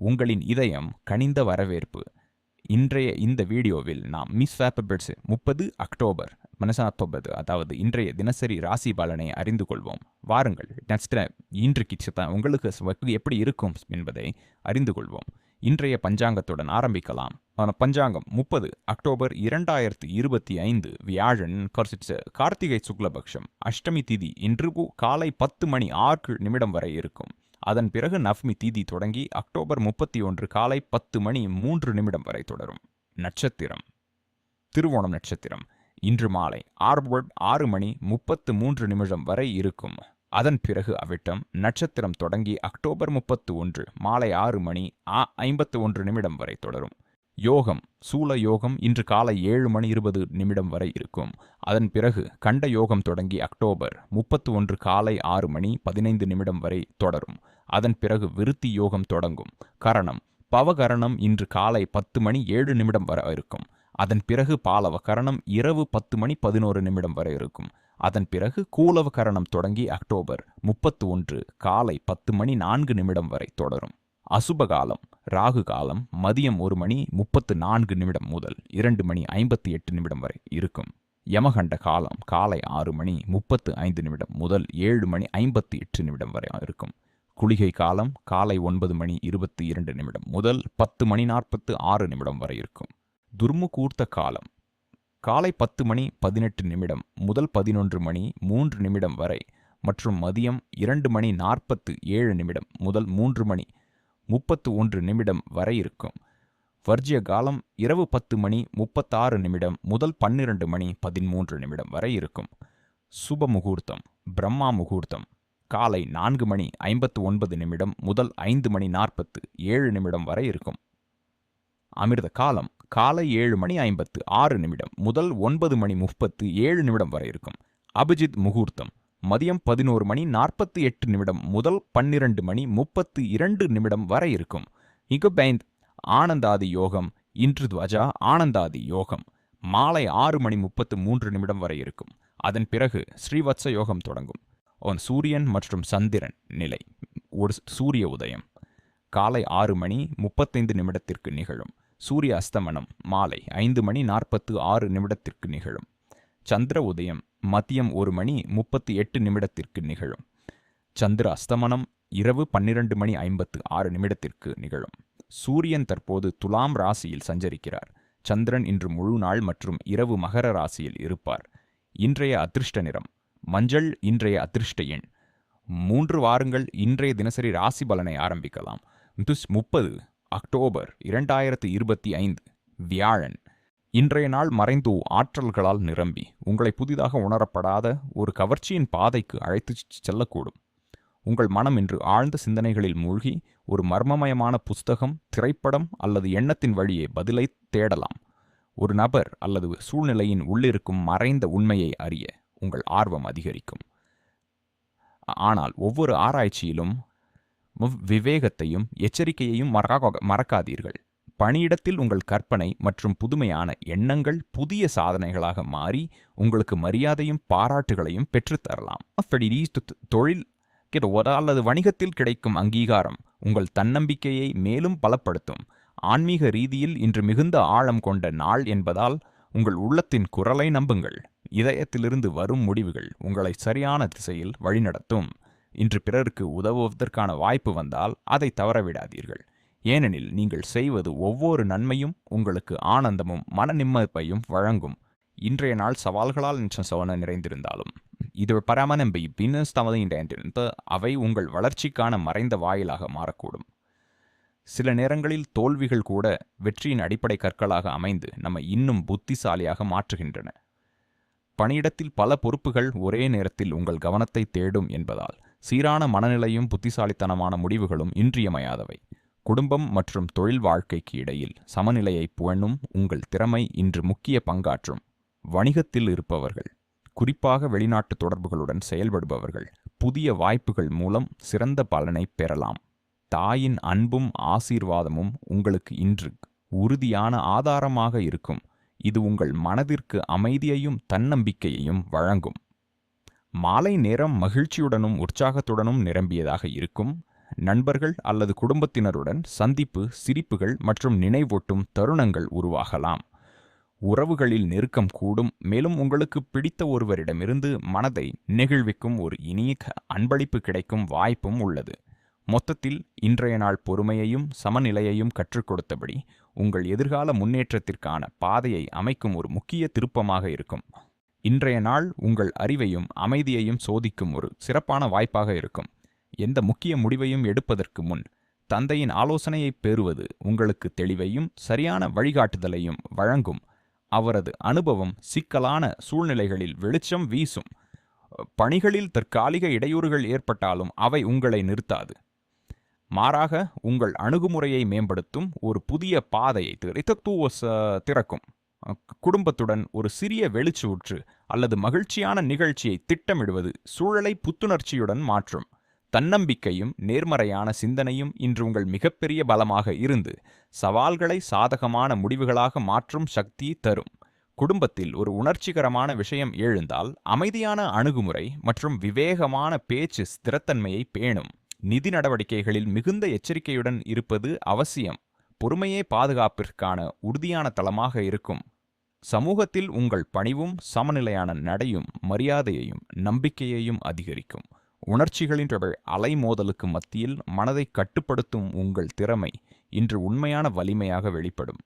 உங்களின் இதயம் கனிந்த வரவேற்பு. இன்றைய இந்த வீடியோவில் நாம் மிஸ் வேப்பபிட்ஸ் முப்பது அக்டோபர் மனசாத்தொன்பது அதாவது இன்றைய தினசரி ராசி பலனை அறிந்து கொள்வோம். வாருங்கள் நெக்ஸ்ட் இன்று சித்த- உங்களுக்கு எப்படி இருக்கும் என்பதை அறிந்து கொள்வோம். இன்றைய பஞ்சாங்கத்துடன் ஆரம்பிக்கலாம். பஞ்சாங்கம் முப்பது அக்டோபர் இரண்டாயிரத்தி இருபத்தி ஐந்து வியாழன் கர்சிட்ஸ் கார்த்திகை சுக்லபக்ஷம் அஷ்டமி திதி இன்று காலை பத்து மணி ஆறு நிமிடம் வரை இருக்கும். அதன் பிறகு நவ்மி தீதி தொடங்கி அக்டோபர் முப்பத்தி ஒன்று காலை பத்து மணி மூன்று நிமிடம் வரை தொடரும். நட்சத்திரம். திருவோணம் நட்சத்திரம். இன்று மாலை ஆறு ஆறு மணி முப்பத்து மூன்று நிமிடம் வரை இருக்கும். அதன் பிறகு அவிட்டம் நட்சத்திரம் தொடங்கி அக்டோபர் முப்பத்து ஒன்று மாலை ஆறு மணி ஆ- ஐம்பத்து ஒன்று நிமிடம் வரை தொடரும். யோகம். சூல யோகம் இன்று காலை ஏழு மணி இருபது நிமிடம் வரை இருக்கும். அதன் பிறகு கண்ட யோகம் தொடங்கி அக்டோபர் முப்பத்து ஒன்று காலை ஆறு மணி பதினைந்து நிமிடம் வரை தொடரும். அதன் பிறகு விருத்தி யோகம் தொடங்கும். கரணம். பவகரணம் இன்று காலை பத்து மணி ஏழு நிமிடம் வரை இருக்கும். அதன் பிறகு பாலவ கரணம் இரவு பத்து மணி பதினோரு நிமிடம் வரை இருக்கும். அதன் பிறகு கூலவ கரணம் தொடங்கி அக்டோபர் முப்பத்து ஒன்று காலை பத்து மணி நான்கு நிமிடம் வரை தொடரும். அசுப காலம் ராகு காலம் மதியம் ஒரு மணி முப்பத்து நான்கு நிமிடம் முதல் இரண்டு மணி ஐம்பத்தி எட்டு நிமிடம் வரை இருக்கும். யமகண்ட காலம் காலை ஆறு மணி முப்பத்து ஐந்து நிமிடம் முதல் ஏழு மணி ஐம்பத்தி எட்டு நிமிடம் வரை இருக்கும். குளிகை காலம் காலை ஒன்பது மணி இருபத்தி இரண்டு நிமிடம் முதல் பத்து மணி நாற்பத்து ஆறு நிமிடம் வரை இருக்கும். துர்முகூர்த்த காலம். காலை பத்து மணி பதினெட்டு நிமிடம் முதல் பதினொன்று மணி மூன்று நிமிடம் வரை மற்றும் மதியம் இரண்டு மணி நாற்பத்து ஏழு நிமிடம் முதல் மூன்று மணி முப்பத்து ஒன்று நிமிடம் வரை இருக்கும். வர்ஜிய காலம் இரவு பத்து மணி முப்பத்தாறு நிமிடம் முதல் பன்னிரண்டு மணி பதிமூன்று நிமிடம் வரை இருக்கும். சுப முகூர்த்தம் பிரம்மா முகூர்த்தம் காலை நான்கு மணி ஐம்பத்து ஒன்பது நிமிடம் முதல் ஐந்து மணி நாற்பத்து ஏழு நிமிடம் வரை இருக்கும். அமிர்த காலம் காலை ஏழு மணி ஐம்பத்து ஆறு நிமிடம் முதல் ஒன்பது மணி முப்பத்து ஏழு நிமிடம் வரை இருக்கும். அபிஜித் முகூர்த்தம் மதியம் பதினோரு மணி நாற்பத்தி எட்டு நிமிடம் முதல் பன்னிரண்டு மணி முப்பத்து இரண்டு நிமிடம் வரை இருக்கும். இகபைந்த் ஆனந்தாதி யோகம் இன்று துவஜா ஆனந்தாதி யோகம் மாலை ஆறு மணி முப்பத்து மூன்று நிமிடம் வரை இருக்கும். அதன் பிறகு ஸ்ரீவத்ச யோகம் தொடங்கும். சூரியன் மற்றும் சந்திரன் நிலை. ஒரு சூரிய உதயம். காலை ஆறு மணி முப்பத்தைந்து நிமிடத்திற்கு நிகழும். சூரிய அஸ்தமனம் மாலை ஐந்து மணி நாற்பத்து ஆறு நிமிடத்திற்கு நிகழும். சந்திர உதயம் மதியம் ஒரு மணி முப்பத்தி எட்டு நிமிடத்திற்கு நிகழும். சந்திர அஸ்தமனம் இரவு பன்னிரண்டு மணி ஐம்பத்து ஆறு நிமிடத்திற்கு நிகழும். சூரியன் தற்போது துலாம் ராசியில் சஞ்சரிக்கிறார். சந்திரன் இன்று முழு நாள் மற்றும் இரவு மகர ராசியில் இருப்பார். இன்றைய அதிர்ஷ்ட நிறம் மஞ்சள் இன்றைய அதிர்ஷ்ட எண். மூன்று வாரங்கள் இன்றைய தினசரி ராசி பலனை ஆரம்பிக்கலாம். துஸ் முப்பது அக்டோபர் இரண்டாயிரத்து இருபத்தி ஐந்து வியாழன். இன்றைய நாள் மறைந்து ஆற்றல்களால் நிரம்பி உங்களை புதிதாக உணரப்படாத ஒரு கவர்ச்சியின் பாதைக்கு அழைத்து செல்லக்கூடும். உங்கள் மனம் இன்று ஆழ்ந்த சிந்தனைகளில் மூழ்கி ஒரு மர்மமயமான புஸ்தகம் திரைப்படம் அல்லது எண்ணத்தின் வழியே பதிலை தேடலாம். ஒரு நபர் அல்லது சூழ்நிலையின் உள்ளிருக்கும் மறைந்த உண்மையை அறிய உங்கள் ஆர்வம் அதிகரிக்கும். ஆனால் ஒவ்வொரு ஆராய்ச்சியிலும் விவேகத்தையும் எச்சரிக்கையையும் மறக்காதீர்கள். பணியிடத்தில் உங்கள் கற்பனை மற்றும் புதுமையான எண்ணங்கள் புதிய சாதனைகளாக மாறி உங்களுக்கு மரியாதையும் பாராட்டுகளையும் பெற்றுத்தரலாம் அப்படி தொழில் அல்லது வணிகத்தில் கிடைக்கும் அங்கீகாரம் உங்கள் தன்னம்பிக்கையை மேலும் பலப்படுத்தும். ஆன்மீக ரீதியில் இன்று மிகுந்த ஆழம் கொண்ட நாள் என்பதால் உங்கள் உள்ளத்தின் குரலை நம்புங்கள். இதயத்திலிருந்து வரும் முடிவுகள் உங்களை சரியான திசையில் வழிநடத்தும். இன்று பிறருக்கு உதவுவதற்கான வாய்ப்பு வந்தால் அதை தவறவிடாதீர்கள். ஏனெனில் நீங்கள் செய்வது ஒவ்வொரு நன்மையும் உங்களுக்கு ஆனந்தமும் மன நிம்மதியையும் வழங்கும். இன்றைய நாள் சவால்களால் நின்ற சவன நிறைந்திருந்தாலும் இது பராமரிப்பை பின்னஸ் தவறு அவை உங்கள் வளர்ச்சிக்கான மறைந்த வாயிலாக மாறக்கூடும். சில நேரங்களில் தோல்விகள் கூட வெற்றியின் அடிப்படை கற்களாக அமைந்து நம்மை இன்னும் புத்திசாலியாக மாற்றுகின்றன. பணியிடத்தில் பல பொறுப்புகள் ஒரே நேரத்தில் உங்கள் கவனத்தை தேடும் என்பதால் சீரான மனநிலையும் புத்திசாலித்தனமான முடிவுகளும் இன்றியமையாதவை. குடும்பம் மற்றும் தொழில் வாழ்க்கைக்கு இடையில் சமநிலையை புகழும் உங்கள் திறமை இன்று முக்கிய பங்காற்றும். வணிகத்தில் இருப்பவர்கள் குறிப்பாக வெளிநாட்டு தொடர்புகளுடன் செயல்படுபவர்கள் புதிய வாய்ப்புகள் மூலம் சிறந்த பலனை பெறலாம். தாயின் அன்பும் ஆசீர்வாதமும் உங்களுக்கு இன்று உறுதியான ஆதாரமாக இருக்கும். இது உங்கள் மனதிற்கு அமைதியையும் தன்னம்பிக்கையையும் வழங்கும். மாலை நேரம் மகிழ்ச்சியுடனும் உற்சாகத்துடனும் நிரம்பியதாக இருக்கும். நண்பர்கள் அல்லது குடும்பத்தினருடன் சந்திப்பு சிரிப்புகள் மற்றும் நினைவூட்டும் தருணங்கள் உருவாகலாம். உறவுகளில் நெருக்கம் கூடும். மேலும் உங்களுக்கு பிடித்த ஒருவரிடமிருந்து மனதை நெகிழ்விக்கும் ஒரு இனிய அன்பளிப்பு கிடைக்கும் வாய்ப்பும் உள்ளது. மொத்தத்தில் இன்றைய நாள் பொறுமையையும் சமநிலையையும் கற்றுக் கொடுத்தபடி உங்கள் எதிர்கால முன்னேற்றத்திற்கான பாதையை அமைக்கும் ஒரு முக்கிய திருப்பமாக இருக்கும். இன்றைய நாள் உங்கள் அறிவையும் அமைதியையும் சோதிக்கும் ஒரு சிறப்பான வாய்ப்பாக இருக்கும். எந்த முக்கிய முடிவையும் எடுப்பதற்கு முன் தந்தையின் ஆலோசனையை பெறுவது உங்களுக்கு தெளிவையும் சரியான வழிகாட்டுதலையும் வழங்கும். அவரது அனுபவம் சிக்கலான சூழ்நிலைகளில் வெளிச்சம் வீசும். பணிகளில் தற்காலிக இடையூறுகள் ஏற்பட்டாலும் அவை உங்களை நிறுத்தாது. மாறாக உங்கள் அணுகுமுறையை மேம்படுத்தும் ஒரு புதிய பாதையை திறத்துவ திறக்கும். குடும்பத்துடன் ஒரு சிறிய வெளிச்சூற்று அல்லது மகிழ்ச்சியான நிகழ்ச்சியை திட்டமிடுவது சூழலை புத்துணர்ச்சியுடன் மாற்றும். தன்னம்பிக்கையும் நேர்மறையான சிந்தனையும் இன்று உங்கள் மிகப்பெரிய பலமாக இருந்து சவால்களை சாதகமான முடிவுகளாக மாற்றும் சக்தி தரும். குடும்பத்தில் ஒரு உணர்ச்சிகரமான விஷயம் எழுந்தால் அமைதியான அணுகுமுறை மற்றும் விவேகமான பேச்சு ஸ்திரத்தன்மையை பேணும். நிதி நடவடிக்கைகளில் மிகுந்த எச்சரிக்கையுடன் இருப்பது அவசியம். பொறுமையே பாதுகாப்பிற்கான உறுதியான தளமாக இருக்கும். சமூகத்தில் உங்கள் பணிவும் சமநிலையான நடையும் மரியாதையையும் நம்பிக்கையையும் அதிகரிக்கும். உணர்ச்சிகளின் தொடர் அலைமோதலுக்கு மத்தியில் மனதை கட்டுப்படுத்தும் உங்கள் திறமை இன்று உண்மையான வலிமையாக வெளிப்படும்.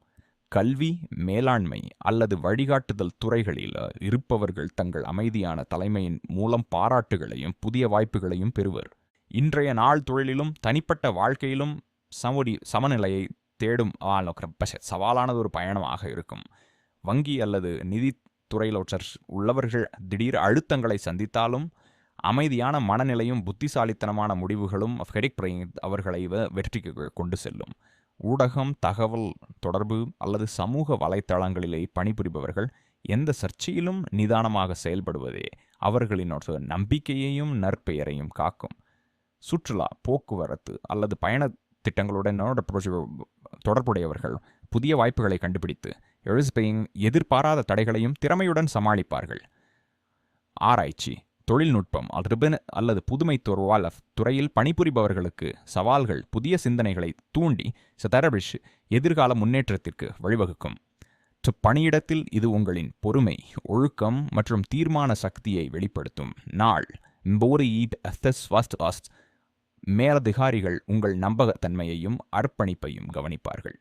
கல்வி மேலாண்மை அல்லது வழிகாட்டுதல் துறைகளில் இருப்பவர்கள் தங்கள் அமைதியான தலைமையின் மூலம் பாராட்டுகளையும் புதிய வாய்ப்புகளையும் பெறுவர். இன்றைய நாள் தொழிலிலும் தனிப்பட்ட வாழ்க்கையிலும் சமடி சமநிலையை தேடும் சவாலானது ஒரு பயணமாக இருக்கும். வங்கி அல்லது நிதித்துறையில் உள்ளவர்கள் திடீர் அழுத்தங்களை சந்தித்தாலும் அமைதியான மனநிலையும் புத்திசாலித்தனமான முடிவுகளும் ஹெடிக் அவர்களை வெற்றிக்கு கொண்டு செல்லும். ஊடகம் தகவல் தொடர்பு அல்லது சமூக வலைத்தளங்களிலே பணிபுரிபவர்கள் எந்த சர்ச்சையிலும் நிதானமாக செயல்படுவதே அவர்களின் நம்பிக்கையையும் நற்பெயரையும் காக்கும். சுற்றுலா போக்குவரத்து அல்லது பயண திட்டங்களுடன் தொடர்புடையவர்கள் புதிய வாய்ப்புகளை கண்டுபிடித்து எழுஸ்பெயின் எதிர்பாராத தடைகளையும் திறமையுடன் சமாளிப்பார்கள். ஆராய்ச்சி தொழில்நுட்பம் அல்லது அல்லது புதுமை துறவால் துறையில் பணிபுரிபவர்களுக்கு சவால்கள் புதிய சிந்தனைகளை தூண்டி சதரபிஷ் எதிர்கால முன்னேற்றத்திற்கு வழிவகுக்கும். டு- பணியிடத்தில் இது உங்களின் பொறுமை ஒழுக்கம் மற்றும் தீர்மான சக்தியை வெளிப்படுத்தும். நாள் போரி ஈட் ஃபஸ்ட் வாஸ்ட் மேலதிகாரிகள் உங்கள் நம்பகத்தன்மையையும் அர்ப்பணிப்பையும் கவனிப்பார்கள்.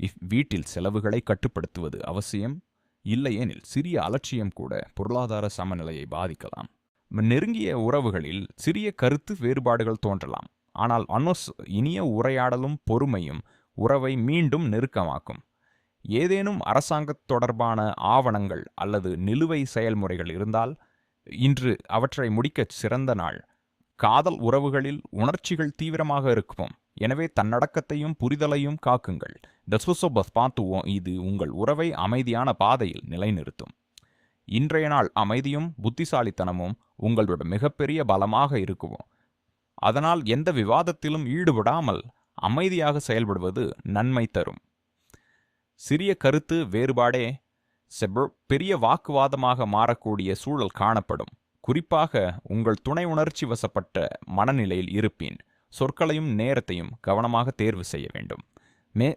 இஃப் வீட்டில் செலவுகளை கட்டுப்படுத்துவது அவசியம் இல்லையெனில் சிறிய அலட்சியம் கூட பொருளாதார சமநிலையை பாதிக்கலாம். நெருங்கிய உறவுகளில் சிறிய கருத்து வேறுபாடுகள் தோன்றலாம் ஆனால் அனோஸ் இனிய உரையாடலும் பொறுமையும் உறவை மீண்டும் நெருக்கமாக்கும். ஏதேனும் அரசாங்க தொடர்பான ஆவணங்கள் அல்லது நிலுவை செயல்முறைகள் இருந்தால் இன்று அவற்றை முடிக்கச் சிறந்த நாள். காதல் உறவுகளில் உணர்ச்சிகள் தீவிரமாக இருக்கும்? எனவே தன்னடக்கத்தையும் புரிதலையும் காக்குங்கள். டஸ்வசோபஸ் பார்த்துவோம் இது உங்கள் உறவை அமைதியான பாதையில் நிலைநிறுத்தும். இன்றைய நாள் அமைதியும் புத்திசாலித்தனமும் உங்களோட மிகப்பெரிய பலமாக இருக்குவோம் அதனால் எந்த விவாதத்திலும் ஈடுபடாமல் அமைதியாக செயல்படுவது நன்மை தரும். சிறிய கருத்து வேறுபாடே செப- பெரிய வாக்குவாதமாக மாறக்கூடிய சூழல் காணப்படும். குறிப்பாக உங்கள் துணை உணர்ச்சி வசப்பட்ட மனநிலையில் இருப்பேன். சொற்களையும் நேரத்தையும் கவனமாக தேர்வு செய்ய வேண்டும். மே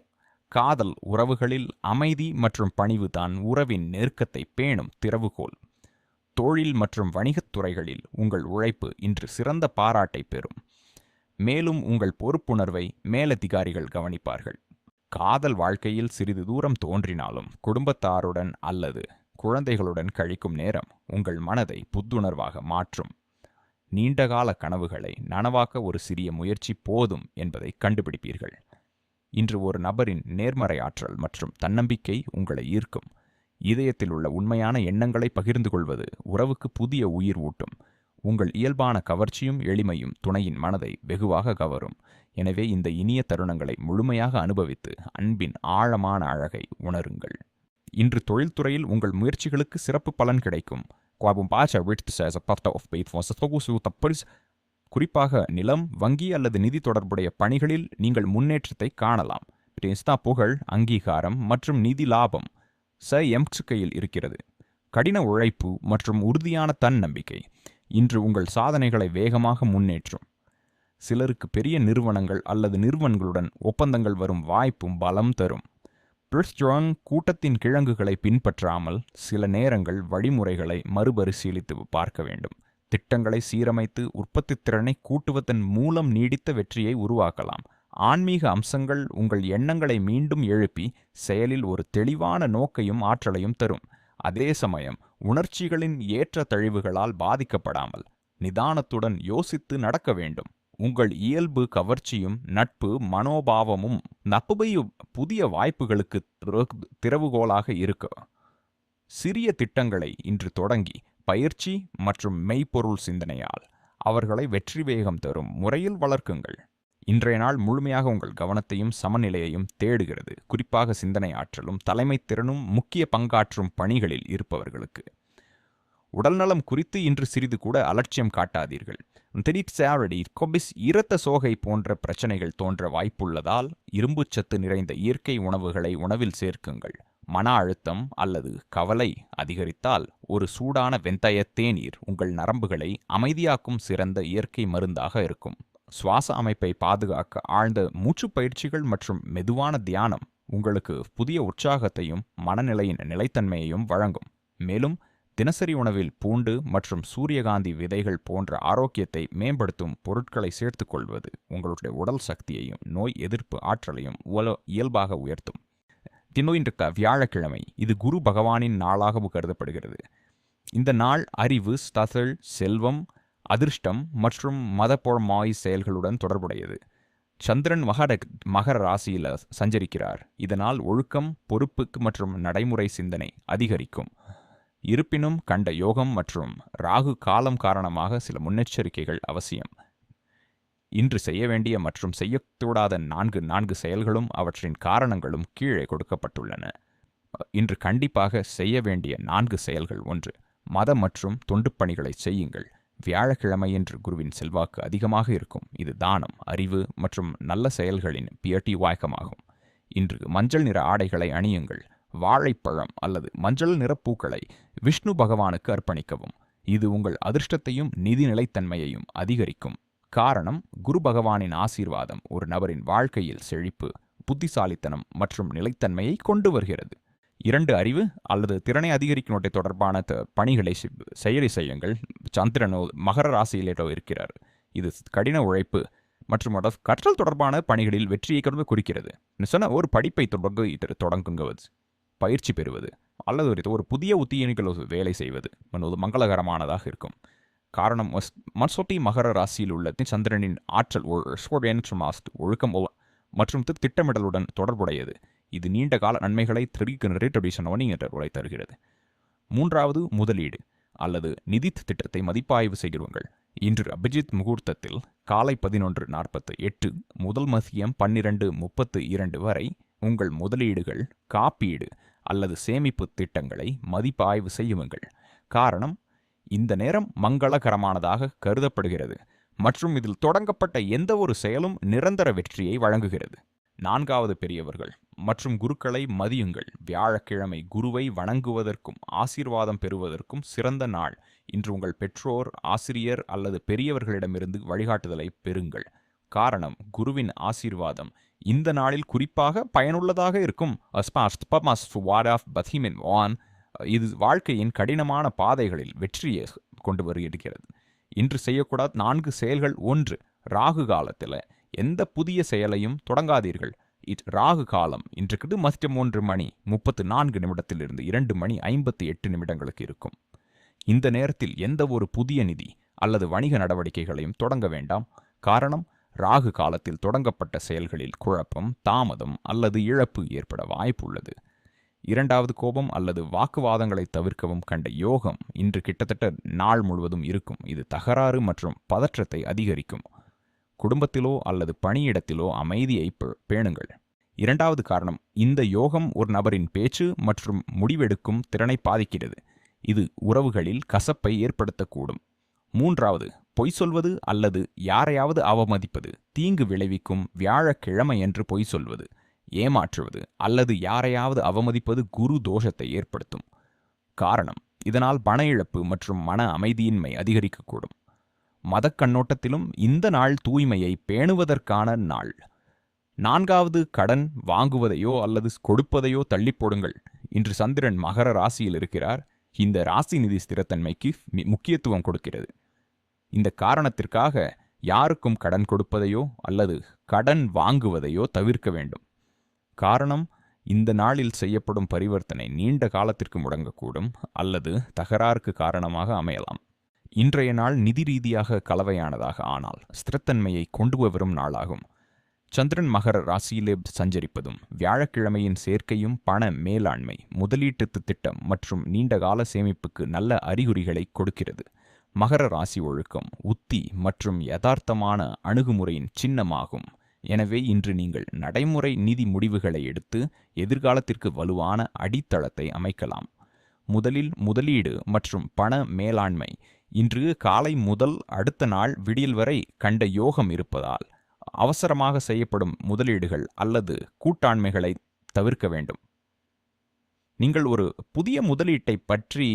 காதல் உறவுகளில் அமைதி மற்றும் பணிவு தான் உறவின் நெருக்கத்தை பேணும் திறவுகோல். தொழில் மற்றும் வணிகத் துறைகளில் உங்கள் உழைப்பு இன்று சிறந்த பாராட்டை பெறும். மேலும் உங்கள் பொறுப்புணர்வை மேலதிகாரிகள் கவனிப்பார்கள். காதல் வாழ்க்கையில் சிறிது தூரம் தோன்றினாலும் குடும்பத்தாருடன் அல்லது குழந்தைகளுடன் கழிக்கும் நேரம் உங்கள் மனதை புத்துணர்வாக மாற்றும். நீண்டகால கனவுகளை நனவாக்க ஒரு சிறிய முயற்சி போதும் என்பதை கண்டுபிடிப்பீர்கள். இன்று ஒரு நபரின் நேர்மறை ஆற்றல் மற்றும் தன்னம்பிக்கை உங்களை ஈர்க்கும். இதயத்தில் உள்ள உண்மையான எண்ணங்களை பகிர்ந்து கொள்வது உறவுக்கு புதிய உயிர் ஊட்டும். உங்கள் இயல்பான கவர்ச்சியும் எளிமையும் துணையின் மனதை வெகுவாக கவரும். எனவே இந்த இனிய தருணங்களை முழுமையாக அனுபவித்து அன்பின் ஆழமான அழகை உணருங்கள். இன்று தொழில்துறையில் உங்கள் முயற்சிகளுக்கு சிறப்பு பலன் கிடைக்கும். குவாபும் பாச்ச குறிப்பாக நிலம் வங்கி அல்லது நிதி தொடர்புடைய பணிகளில் நீங்கள் முன்னேற்றத்தை காணலாம். புகழ் அங்கீகாரம் மற்றும் நிதி லாபம். ச எம்சுக்கையில் இருக்கிறது. கடின உழைப்பு மற்றும் உறுதியான தன்னம்பிக்கை. இன்று உங்கள் சாதனைகளை வேகமாக முன்னேற்றும். சிலருக்கு பெரிய நிறுவனங்கள் அல்லது நிறுவனங்களுடன் ஒப்பந்தங்கள் வரும் வாய்ப்பும் பலம் தரும். பிரிஸ்ட்ராங் கூட்டத்தின் கிழங்குகளை பின்பற்றாமல் சில நேரங்கள் வழிமுறைகளை மறுபரிசீலித்து பார்க்க வேண்டும். திட்டங்களை சீரமைத்து உற்பத்தி திறனை கூட்டுவதன் மூலம் நீடித்த வெற்றியை உருவாக்கலாம். ஆன்மீக அம்சங்கள் உங்கள் எண்ணங்களை மீண்டும் எழுப்பி செயலில் ஒரு தெளிவான நோக்கையும் ஆற்றலையும் தரும். அதே சமயம் உணர்ச்சிகளின் ஏற்ற தழிவுகளால் பாதிக்கப்படாமல் நிதானத்துடன் யோசித்து நடக்க வேண்டும். உங்கள் இயல்பு கவர்ச்சியும் நட்பு மனோபாவமும் நப்புபை புதிய வாய்ப்புகளுக்கு திறவுகோலாக இருக்க. சிறிய திட்டங்களை இன்று தொடங்கி பயிற்சி மற்றும் மெய்ப்பொருள் சிந்தனையால் அவர்களை வெற்றி வேகம் தரும் முறையில் வளர்க்குங்கள். இன்றைய நாள் முழுமையாக உங்கள் கவனத்தையும் சமநிலையையும் தேடுகிறது. குறிப்பாக சிந்தனை ஆற்றலும் தலைமைத் திறனும் முக்கிய பங்காற்றும் பணிகளில் இருப்பவர்களுக்கு. உடல்நலம் குறித்து இன்று சிறிது கூட அலட்சியம் காட்டாதீர்கள். தெரிச்சாரடி கொபிஸ் இரத்த சோகை போன்ற பிரச்சனைகள் தோன்ற வாய்ப்புள்ளதால் இரும்புச்சத்து நிறைந்த இயற்கை உணவுகளை உணவில் சேர்க்குங்கள். மன அழுத்தம் அல்லது கவலை அதிகரித்தால் ஒரு சூடான வெந்தய தேநீர் உங்கள் நரம்புகளை அமைதியாக்கும் சிறந்த இயற்கை மருந்தாக இருக்கும். சுவாச அமைப்பை பாதுகாக்க ஆழ்ந்த மூச்சுப் பயிற்சிகள் மற்றும் மெதுவான தியானம் உங்களுக்கு புதிய உற்சாகத்தையும் மனநிலையின் நிலைத்தன்மையையும் வழங்கும். மேலும் தினசரி உணவில் பூண்டு மற்றும் சூரியகாந்தி விதைகள் போன்ற ஆரோக்கியத்தை மேம்படுத்தும் பொருட்களை சேர்த்துக்கொள்வது உங்களுடைய உடல் சக்தியையும் நோய் எதிர்ப்பு ஆற்றலையும் இயல்பாக உயர்த்தும். தினோயின்றுக்க வியாழக்கிழமை இது குரு பகவானின் நாளாகவும் கருதப்படுகிறது. இந்த நாள் அறிவு ஸ்தசல் செல்வம் அதிர்ஷ்டம் மற்றும் மதப்பொழமாய் செயல்களுடன் தொடர்புடையது. சந்திரன் மகர மகர ராசியில் சஞ்சரிக்கிறார். இதனால் ஒழுக்கம் பொறுப்புக்கு மற்றும் நடைமுறை சிந்தனை அதிகரிக்கும். இருப்பினும் கண்ட யோகம் மற்றும் ராகு காலம் காரணமாக சில முன்னெச்சரிக்கைகள் அவசியம். இன்று செய்ய வேண்டிய மற்றும் செய்யக்கூடாத நான்கு நான்கு செயல்களும் அவற்றின் காரணங்களும் கீழே கொடுக்கப்பட்டுள்ளன. இன்று கண்டிப்பாக செய்ய வேண்டிய நான்கு செயல்கள் ஒன்று மத மற்றும் தொண்டு பணிகளை செய்யுங்கள். வியாழக்கிழமையன்று குருவின் செல்வாக்கு அதிகமாக இருக்கும். இது தானம் அறிவு மற்றும் நல்ல செயல்களின் பியட்டி வாய்க்கமாகும். இன்று மஞ்சள் நிற ஆடைகளை அணியுங்கள். வாழைப்பழம் அல்லது மஞ்சள் நிற பூக்களை விஷ்ணு பகவானுக்கு அர்ப்பணிக்கவும். இது உங்கள் அதிர்ஷ்டத்தையும் நிதி நிலைத்தன்மையையும் அதிகரிக்கும். காரணம் குரு பகவானின் ஆசீர்வாதம் ஒரு நபரின் வாழ்க்கையில் செழிப்பு புத்திசாலித்தனம் மற்றும் நிலைத்தன்மையை கொண்டு வருகிறது. இரண்டு அறிவு அல்லது திறனை அதிகரிக்கும் தொடர்பான த- பணிகளை செயலி செய்யுங்கள். சந்திரனோ மகர ராசியிலேட்டோ இருக்கிறார். இது கடின உழைப்பு மற்றும் கற்றல் தொடர்பான பணிகளில் வெற்றியை கொண்டு குறிக்கிறது. சொன்ன ஒரு படிப்பை தொடங்க இது பயிற்சி பெறுவது அல்லது ஒரு ஒரு புதிய உத்தியணிகள் வேலை செய்வது என்பது மங்களகரமானதாக இருக்கும். காரணம் மஸ்- மகர ராசியில் உள்ள சந்திரனின் ஆற்றல் ஒழுக்கம் மற்றும் திட்டமிடலுடன் தொடர்புடையது. இது நீண்ட கால நன்மைகளை திரிகின்ற உரை தருகிறது. மூன்றாவது முதலீடு அல்லது நிதி திட்டத்தை மதிப்பாய்வு செய்கிறவங்கள் இன்று அபிஜித் முகூர்த்தத்தில் காலை பதினொன்று நாற்பத்து எட்டு முதல் மதியம் பன்னிரண்டு முப்பத்து இரண்டு வரை உங்கள் முதலீடுகள் காப்பீடு அல்லது சேமிப்பு திட்டங்களை மதிப்பாய்வு செய்யுங்கள். காரணம் இந்த நேரம் மங்களகரமானதாக கருதப்படுகிறது மற்றும் இதில் தொடங்கப்பட்ட எந்த ஒரு செயலும் நிரந்தர வெற்றியை வழங்குகிறது. நான்காவது பெரியவர்கள் மற்றும் குருக்களை மதியுங்கள். வியாழக்கிழமை குருவை வணங்குவதற்கும் ஆசீர்வாதம் பெறுவதற்கும் சிறந்த நாள். இன்று உங்கள் பெற்றோர் ஆசிரியர் அல்லது பெரியவர்களிடமிருந்து வழிகாட்டுதலை பெறுங்கள். காரணம் குருவின் ஆசீர்வாதம். இந்த நாளில் குறிப்பாக பயனுள்ளதாக இருக்கும். வான் இது வாழ்க்கையின் கடினமான பாதைகளில் வெற்றியை கொண்டு வருகிறது. இன்று செய்யக்கூடாத நான்கு செயல்கள் ஒன்று ராகு காலத்தில். எந்த புதிய செயலையும் தொடங்காதீர்கள். இட் ராகு காலம் இன்றைக்கு மதியம் மூன்று மணி முப்பத்து நான்கு நிமிடத்திலிருந்து இரண்டு மணி ஐம்பத்தி எட்டு நிமிடங்களுக்கு இருக்கும். இந்த நேரத்தில் எந்த ஒரு புதிய நிதி அல்லது வணிக நடவடிக்கைகளையும் தொடங்க வேண்டாம். காரணம் ராகு காலத்தில் தொடங்கப்பட்ட செயல்களில் குழப்பம் தாமதம் அல்லது இழப்பு ஏற்பட வாய்ப்புள்ளது. இரண்டாவது கோபம் அல்லது வாக்குவாதங்களை தவிர்க்கவும் கண்ட யோகம் இன்று கிட்டத்தட்ட நாள் முழுவதும் இருக்கும். இது தகராறு மற்றும் பதற்றத்தை அதிகரிக்கும். குடும்பத்திலோ அல்லது பணியிடத்திலோ அமைதியை பேணுங்கள். இரண்டாவது காரணம் இந்த யோகம் ஒரு நபரின் பேச்சு மற்றும் முடிவெடுக்கும் திறனை பாதிக்கிறது. இது உறவுகளில் கசப்பை ஏற்படுத்தக்கூடும். மூன்றாவது பொய் சொல்வது அல்லது யாரையாவது அவமதிப்பது தீங்கு விளைவிக்கும் வியாழக்கிழமை என்று பொய் சொல்வது ஏமாற்றுவது அல்லது யாரையாவது அவமதிப்பது குரு தோஷத்தை ஏற்படுத்தும். காரணம் இதனால் பண இழப்பு மற்றும் மன அமைதியின்மை அதிகரிக்கக்கூடும். மதக் கண்ணோட்டத்திலும் இந்த நாள் தூய்மையை பேணுவதற்கான நாள். நான்காவது கடன் வாங்குவதையோ அல்லது கொடுப்பதையோ தள்ளி போடுங்கள். இன்று சந்திரன் மகர ராசியில் இருக்கிறார். இந்த ராசி நிதி ஸ்திரத்தன்மைக்கு முக்கியத்துவம் கொடுக்கிறது. இந்த காரணத்திற்காக யாருக்கும் கடன் கொடுப்பதையோ அல்லது கடன் வாங்குவதையோ தவிர்க்க வேண்டும். காரணம் இந்த நாளில் செய்யப்படும் பரிவர்த்தனை நீண்ட காலத்திற்கு முடங்கக்கூடும் அல்லது தகராறுக்கு காரணமாக அமையலாம். இன்றைய நாள் நிதி ரீதியாக கலவையானதாக ஆனால் ஸ்திரத்தன்மையை கொண்டு வரும் நாளாகும். சந்திரன் மகர ராசியிலே சஞ்சரிப்பதும் வியாழக்கிழமையின் சேர்க்கையும் பண மேலாண்மை முதலீட்டு திட்டம் மற்றும் நீண்டகால சேமிப்புக்கு நல்ல அறிகுறிகளை கொடுக்கிறது. மகர ராசி ஒழுக்கம் உத்தி மற்றும் யதார்த்தமான அணுகுமுறையின் சின்னமாகும். எனவே இன்று நீங்கள் நடைமுறை நிதி முடிவுகளை எடுத்து எதிர்காலத்திற்கு வலுவான அடித்தளத்தை அமைக்கலாம். முதலில் முதலீடு மற்றும் பண மேலாண்மை. இன்று காலை முதல் அடுத்த நாள் விடியல் வரை கண்ட யோகம் இருப்பதால் அவசரமாக செய்யப்படும் முதலீடுகள் அல்லது கூட்டாண்மைகளை தவிர்க்க வேண்டும். நீங்கள் ஒரு புதிய முதலீட்டை பற்றி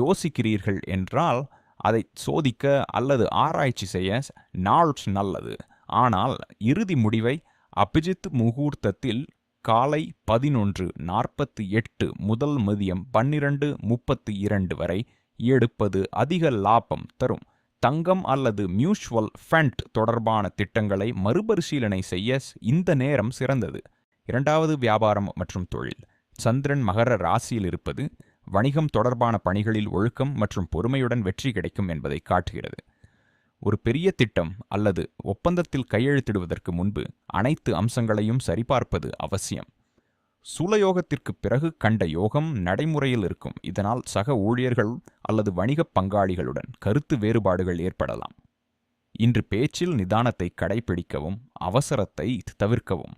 யோசிக்கிறீர்கள் என்றால் அதை சோதிக்க அல்லது ஆராய்ச்சி செய்ய நாள் நல்லது. ஆனால் இறுதி முடிவை அபிஜித் முகூர்த்தத்தில் காலை பதினொன்று நாற்பத்தி எட்டு முதல் மதியம் பன்னிரண்டு முப்பத்தி இரண்டு வரை எடுப்பது அதிக லாபம் தரும். தங்கம் அல்லது மியூச்சுவல் ஃபண்ட் தொடர்பான திட்டங்களை மறுபரிசீலனை செய்ய இந்த நேரம் சிறந்தது. இரண்டாவது வியாபாரம் மற்றும் தொழில். சந்திரன் மகர ராசியில் இருப்பது வணிகம் தொடர்பான பணிகளில் ஒழுக்கம் மற்றும் பொறுமையுடன் வெற்றி கிடைக்கும் என்பதை காட்டுகிறது. ஒரு பெரிய திட்டம் அல்லது ஒப்பந்தத்தில் கையெழுத்திடுவதற்கு முன்பு அனைத்து அம்சங்களையும் சரிபார்ப்பது அவசியம். சூலயோகத்திற்கு பிறகு கண்ட யோகம் நடைமுறையில் இருக்கும். இதனால் சக ஊழியர்கள் அல்லது வணிகப் பங்காளிகளுடன் கருத்து வேறுபாடுகள் ஏற்படலாம். இன்று பேச்சில் நிதானத்தை கடைபிடிக்கவும் அவசரத்தை தவிர்க்கவும்.